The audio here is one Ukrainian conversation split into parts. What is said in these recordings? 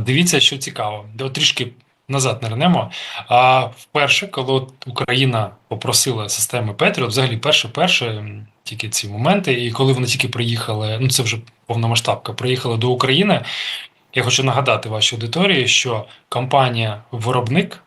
Дивіться, що цікаво. До трішки назад нернемо. А вперше, коли Україна попросила системи Петріот, взагалі перше, перше, тільки ці моменти, і коли вони тільки приїхали, ну це вже повномасштабка, приїхали до України. Я хочу нагадати вашій аудиторії, що компанія виробник,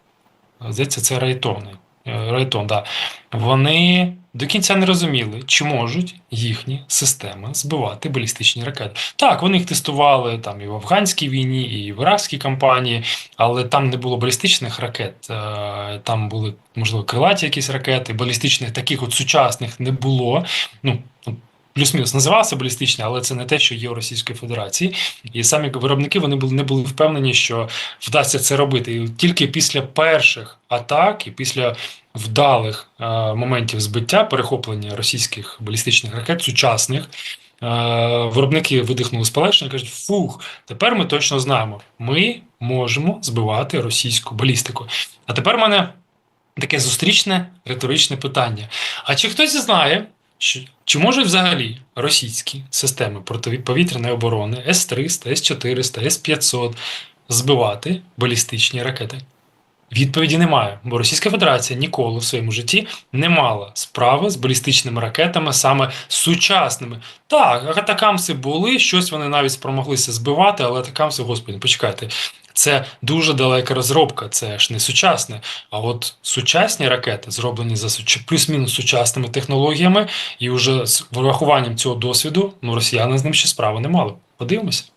здається, це Райтон. Е, Райтон, да. Вони до кінця не розуміли, чи можуть їхні системи збивати балістичні ракети. Так, вони їх тестували там і в афганській війні, і в іракській кампанії, але там не було балістичних ракет. е, Там були, можливо, крилаті якісь ракети, балістичних таких от сучасних не було. Ну, плюс-мінус називався балістичні, але це не те, що є у Російської Федерації. І самі виробники вони були не були впевнені, що вдасться це робити. І тільки після перших атак і після вдалих е, моментів збиття, перехоплення російських балістичних ракет, сучасних. е, Виробники видихнули з полегшення і кажуть: фух, тепер ми точно знаємо, ми можемо збивати російську балістику. А тепер в мене таке зустрічне риторичне питання: а чи хтось знає, чи, чи можуть взагалі російські системи протиповітряної оборони С-300, С-400, С-500 збивати балістичні ракети? Відповіді немає, бо Російська Федерація ніколи в своєму житті не мала справи з балістичними ракетами, саме сучасними. Так, атакамси були, щось вони навіть спромоглися збивати, але атакамси, господи, почекайте, це дуже далека розробка, це ж не сучасне. А от сучасні ракети зроблені за плюс-мінус сучасними технологіями, і вже з врахуванням цього досвіду, ну росіяни з ним ще справи не мали. Подивимося.